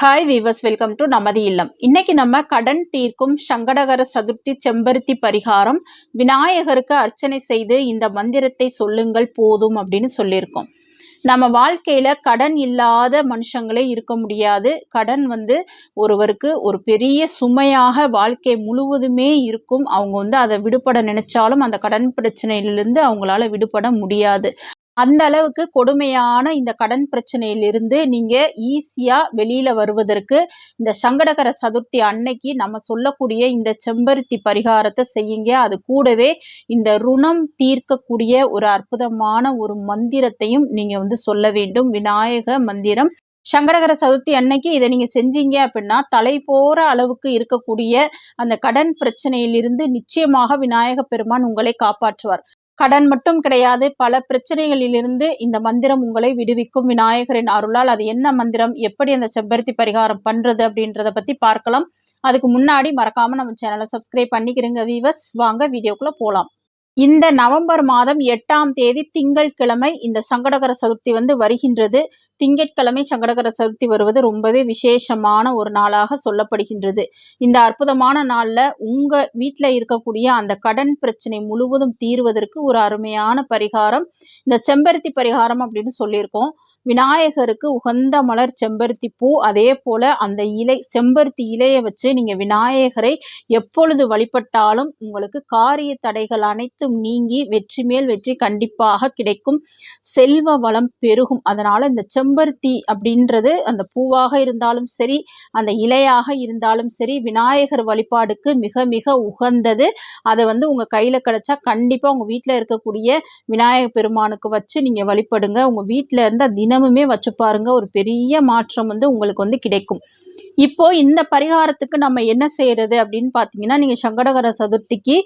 Hi viewers welcome to நமதி இல்லம் இன்னைக்கு நம்ம கடன் தீர்க்கும் சங்கடகர சதுர்த்தி செம்பருத்தி பரிகாரம் விநாயகருக்கு அர்ச்சனை செய்து இந்த மந்திரத்தை சொல்லுங்கள் போதும் அப்படின்னு சொல்லியிருக்கோம். நம்ம வாழ்க்கையில கடன் இல்லாத மனுஷங்களே இருக்க முடியாது. கடன் வந்து ஒருவருக்கு ஒரு பெரிய சுமையாக வாழ்க்கை முழுவதுமே இருக்கும். அவங்க வந்து அதை விடுபட நினைச்சாலும் அந்த கடன் பிரச்சனையிலிருந்து அவங்களால விடுபட முடியாது. அந்த அளவுக்கு கொடுமையான இந்த கடன் பிரச்சனையிலிருந்து நீங்க ஈஸியா வெளியில வருவதற்கு இந்த சங்கடகர சதுர்த்தி அன்னைக்கு நம்ம சொல்லக்கூடிய இந்த செம்பருத்தி பரிகாரத்தை செய்யுங்க. அது கூடவே இந்த ருணம் தீர்க்கக்கூடிய ஒரு அற்புதமான ஒரு மந்திரத்தையும் நீங்க வந்து சொல்ல வேண்டும். விநாயக மந்திரம். சங்கடகர சதுர்த்தி அன்னைக்கு இதை நீங்க செஞ்சீங்க அப்படின்னா தலை போற அளவுக்கு இருக்கக்கூடிய அந்த கடன் பிரச்சனையிலிருந்து நிச்சயமாக விநாயக பெருமான் உங்களை காப்பாற்றுவார். கடன் மட்டும் கிடையாது பல பிரச்சனைகளிலிருந்து இந்த மந்திரம் உங்களை விடுவிக்கும். விநாயகரின் அருளால் அது என்ன மந்திரம்? எப்படி அந்த செப்பருத்தி பரிகாரம் பண்றது அப்படின்றத பத்தி பார்க்கலாம். அதுக்கு முன்னாடி மறக்காம நம்ம சேனலை சப்ஸ்கிரைப் பண்ணிக்கிறேங்க வீவர்ஸ் வாங்க வீடியோக்குள்ள போலாம். இந்த நவம்பர் மாதம் எட்டாம் தேதி திங்கட்கிழமை இந்த சங்கடகர சதுர்த்தி வந்து வருகின்றது. திங்கட்கிழமை சங்கடகர சதுர்த்தி வருவது ரொம்பவே விசேஷமான ஒரு நாளாக சொல்லப்படுகின்றது. இந்த அற்புதமான நாளில் உங்கள் வீட்டில் இருக்கக்கூடிய அந்த கடன் பிரச்சனை முழுவதும் தீர்வதற்கு ஒரு அருமையான பரிகாரம். இந்த செம்பருத்தி பரிகாரம் அப்படின்னு சொல்லியிருக்கோம். விநாயகருக்கு உகந்த மலர் செம்பருத்தி பூ அதே போல அந்த இலை செம்பருத்தி இலையை வச்சு நீங்க விநாயகரை எப்பொழுது வழிபட்டாலும் உங்களுக்கு காரிய தடைகள் அனைத்தும் நீங்கி வெற்றி மேல் வெற்றி கண்டிப்பாக கிடைக்கும். செல்வ வளம் பெருகும். அதனால இந்த செம்பருத்தி அப்படின்றது அந்த பூவாக இருந்தாலும் சரி அந்த இலையாக இருந்தாலும் சரி விநாயகர் வழிபாடுக்கு மிக மிக உகந்தது. அதை வந்து உங்க கையில கிடைச்சா கண்டிப்பா உங்க வீட்டில் இருக்கக்கூடிய விநாயகர் பெருமானுக்கு வச்சு நீங்க வழிபடுங்க. உங்க வீட்டில இருந்த தினமுமே வச்சு பாருங்க ஒரு பெரிய மாற்றம் வந்து உங்களுக்கு வந்து கிடைக்கும். இப்போ இந்த பரிகாரத்துக்கு நம்ம என்ன செய்யறது அப்படின்னு பார்த்தீங்கன்னா நீங்க சங்கடகர சதுர்த்திக்கு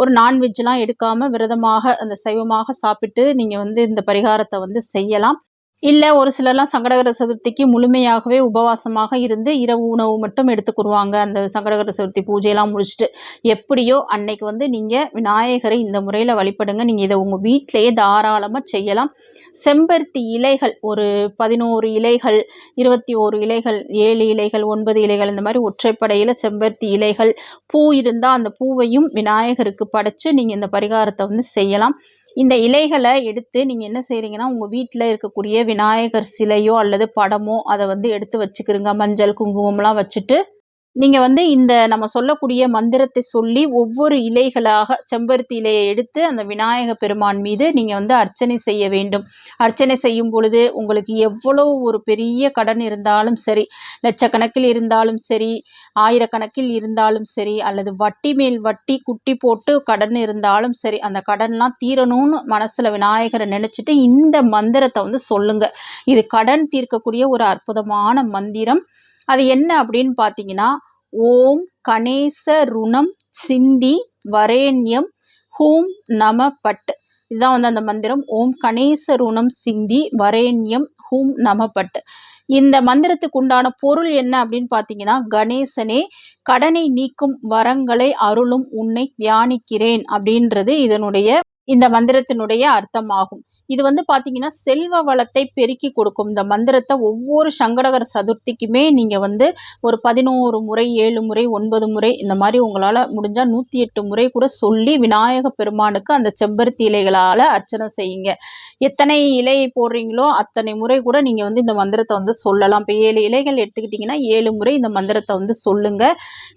ஒரு நான்வெஜ்லாம் எடுக்காம விரதமாக அந்த சைவமாக சாப்பிட்டு நீங்க வந்து இந்த பரிகாரத்தை வந்து செய்யலாம். இல்லை ஒரு சிலர்லாம் சங்கடகர சதுர்த்திக்கு முழுமையாகவே உபவாசமாக இருந்து இரவு உணவு மட்டும் எடுத்துக்கிடுவாங்க அந்த சங்கடகர சதுர்த்தி பூஜையெல்லாம் முடிச்சுட்டு எப்படியோ அன்னைக்கு வந்து நீங்கள் விநாயகரை இந்த முறையில் வழிபடுங்க. நீங்கள் இதை உங்கள் வீட்டிலையே தாராளமாக செய்யலாம். செம்பருத்தி இலைகள் ஒரு பதினோரு இலைகள் இருபத்தி ஓரு இலைகள் ஏழு இலைகள் ஒன்பது இலைகள் இந்த மாதிரி ஒற்றைப்படையில் செம்பருத்தி இலைகள் பூ இருந்தால் அந்த பூவையும் விநாயகருக்கு படைச்சு நீங்கள் இந்த பரிகாரத்தை வந்து செய்யலாம். இந்த இலைகளை எடுத்து நீங்கள் என்ன செய்கிறீங்கன்னா உங்கள் வீட்டில் இருக்கக்கூடிய விநாயகர் சிலையோ அல்லது படமோ அதை வந்து எடுத்து வச்சுக்கிறீங்க. மஞ்சள் குங்குமம்லாம் வச்சுட்டு நீங்கள் வந்து இந்த நம்ம சொல்லக்கூடிய மந்திரத்தை சொல்லி ஒவ்வொரு இலைகளாக செம்பருத்தி இலையை எடுத்து அந்த விநாயக பெருமான் மீது நீங்கள் வந்து அர்ச்சனை செய்ய வேண்டும். அர்ச்சனை செய்யும் பொழுது உங்களுக்கு எவ்வளோ ஒரு பெரிய கடன் இருந்தாலும் சரி லட்சக்கணக்கில் இருந்தாலும் சரி ஆயிரக்கணக்கில் இருந்தாலும் சரி அல்லது வட்டி மேல் வட்டி குட்டி போட்டு கடன் இருந்தாலும் சரி அந்த கடன்லாம் தீரணும்னு மனசில் விநாயகரை நினச்சிட்டு இந்த மந்திரத்தை வந்து சொல்லுங்க. இது கடன் தீர்க்கக்கூடிய ஒரு அற்புதமான மந்திரம். அது என்ன அப்படின்னு பார்த்தீங்கன்னா ஓம் கணேச ருணம் சிந்தி வரேண்யம் ஹூம் நம பட். இதுதான் வந்து அந்த மந்திரம். ஓம் கணேச ருணம் சிந்தி வரேண்யம் ஹூம் நம பட். இந்த மந்திரத்துக்கு உண்டான பொருள் என்ன அப்படின்னு பார்த்தீங்கன்னா கணேசனே கடனை நீக்கும் வரங்களை அருளும் உன்னை தியானிக்கிறேன் அப்படின்றது இதனுடைய இந்த மந்திரத்தினுடைய அர்த்தமாகும். இது வந்து பார்த்தீங்கன்னா செல்வ வளத்தை பெருக்கி கொடுக்கும். இந்த மந்திரத்தை ஒவ்வொரு சங்கடகர சதுர்த்திக்குமே நீங்கள் வந்து ஒரு பதினோரு முறை ஏழு முறை ஒன்பது முறை இந்த மாதிரி உங்களால் முடிஞ்சால் நூற்றி எட்டு முறை கூட சொல்லி விநாயக பெருமானுக்கு அந்த செம்பருத்தி இலைகளால் அர்ச்சனை செய்யுங்க. எத்தனை இலையை போடுறீங்களோ அத்தனை முறை கூட நீங்கள் வந்து இந்த மந்திரத்தை வந்து சொல்லலாம். இப்போ ஏழு இலைகள் எடுத்துக்கிட்டிங்கன்னா ஏழு முறை இந்த மந்திரத்தை வந்து சொல்லுங்க.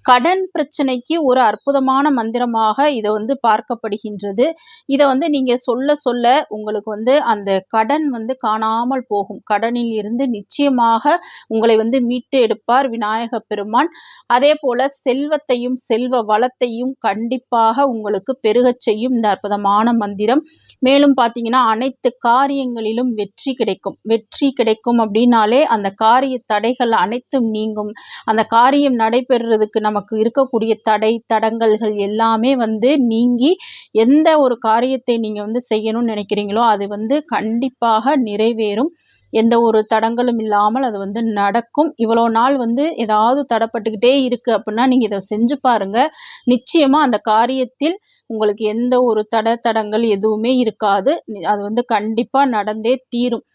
கடன் பிரச்சனைக்கு ஒரு அற்புதமான மந்திரமாக இதை வந்து பார்க்கப்படுகின்றது. இதை வந்து நீங்கள் சொல்ல சொல்ல உங்களுக்கு வந்து வந்து அந்த கடன் வந்து காணாமல் போகும். கடனில் இருந்து நிச்சயமாக உங்களை வந்து மீட்டு எடுப்பார் விநாயக பெருமான். அதே போல செல்வத்தையும் செல்வ வளத்தையும் கண்டிப்பாக உங்களுக்கு பெருகச் செய்யும் இந்த அற்புதமான மந்திரம். மேலும் பார்த்தீங்கன்னா அனைத்து காரியங்களிலும் வெற்றி கிடைக்கும். வெற்றி கிடைக்கும் அப்படின்னாலே அந்த காரிய தடைகள் அனைத்தும் நீங்கும். அந்த காரியம் நடைபெறுறதுக்கு நமக்கு இருக்கக்கூடிய தடை தடங்கல்கள் எல்லாமே வந்து நீங்கி எந்த ஒரு காரியத்தை நீங்கள் வந்து செய்யணும்னு நினைக்கிறீங்களோ அது வந்து கண்டிப்பாக நிறைவேறும். எந்த ஒரு தடங்களும் இல்லாமல் அது வந்து நடக்கும். இவ்வளோ நாள் வந்து ஏதாவது தடப்பட்டுக்கிட்டே இருக்குது அப்படின்னா நீங்கள் இதை செஞ்சு பாருங்கள் நிச்சயமாக அந்த காரியத்தில் உங்களுக்கு எந்த ஒரு தட தடங்கள் எதுவுமே இருக்காது. அது வந்து கண்டிப்பாக நடந்தே தீரும்.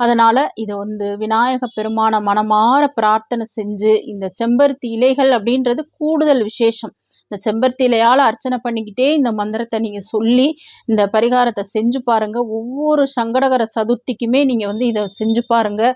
அதனால் இதை வந்து விநாயக பெருமானை மனமாற பிரார்த்தனை செஞ்சு இந்த செம்பருத்தி இலைகள் அப்படின்றது கூடுதல் விசேஷம். இந்த செம்பருத்தி இலையால் அர்ச்சனை பண்ணிக்கிட்டே இந்த மந்திரத்தை நீங்கள் சொல்லி இந்த பரிகாரத்தை செஞ்சு பாருங்கள் ஒவ்வொரு சங்கடகர சதுர்த்திக்குமே நீங்கள் வந்து இதை செஞ்சு பாருங்கள்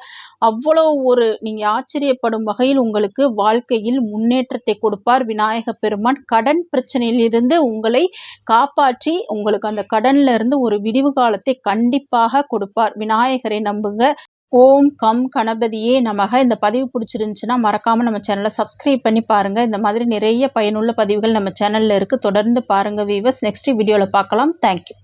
அவ்வளோ ஒரு நீங்கள் ஆச்சரியப்படும் வகையில் உங்களுக்கு வாழ்க்கையில் முன்னேற்றத்தை கொடுப்பார் விநாயக பெருமான். கடன் பிரச்சனையிலிருந்து உங்களை காப்பாற்றி உங்களுக்கு அந்த கடன்ல இருந்து ஒரு விடிவு காலத்தை கண்டிப்பாக கொடுப்பார். விநாயகரை நம்புங்க. ஓம் கம் கணபதியே நமக. இந்த பதிவு பிடிச்சிருந்துச்சுன்னா மறக்காமல் நம்ம சேனலை சப்ஸ்கிரைப் பண்ணி பாருங்கள் இந்த மாதிரி நிறைய பயனுள்ள பதிவுகள் நம்ம சேனலில் இருக்குது தொடர்ந்து பாருங்கள் வீவர்ஸ் நெக்ஸ்ட் வீடியோவில் பார்க்கலாம். தேங்க்யூ